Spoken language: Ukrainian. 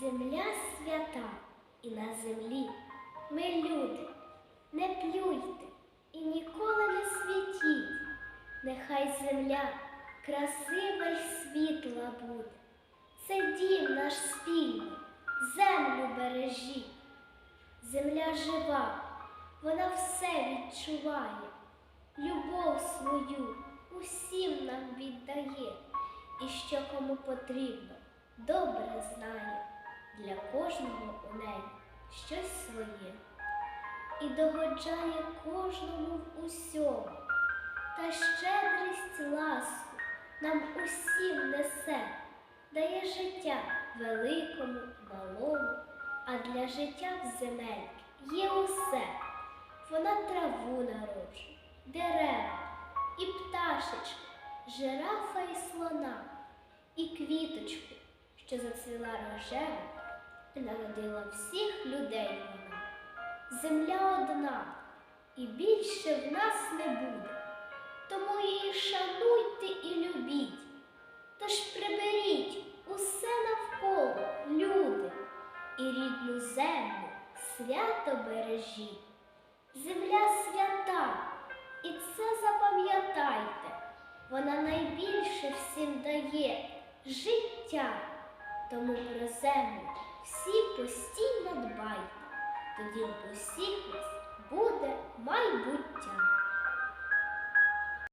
Земля свята і на землі ми люди. Не плюйте і ніколи не світіть. Нехай земля красива й світла буде. Це дім наш спільний, землю бережіть. Земля жива, вона все відчуває, любов свою усім нам віддає, і що кому потрібно, добре знає, для кожного у неї щось своє, і догоджає кожному в усьому, та щедрість ласку нам усім несе, дає життя великому, малому, а для життя в земельки є усе. Вона траву народжує, дерева, і пташечку, жирафа і слона, і квіточку, що зацвіла рожево, і народила всіх людей вона. Земля одна, і більше в нас не буде. Тому її шануйте і любіть. Тож приберіть усе навколо, люди, і рідну землю свято бережіть. Земля свята, і це запам'ятайте, вона найбільше всім дає життя. Тому про землю всі постійно дбайте, тоді в усіх нас буде майбуття.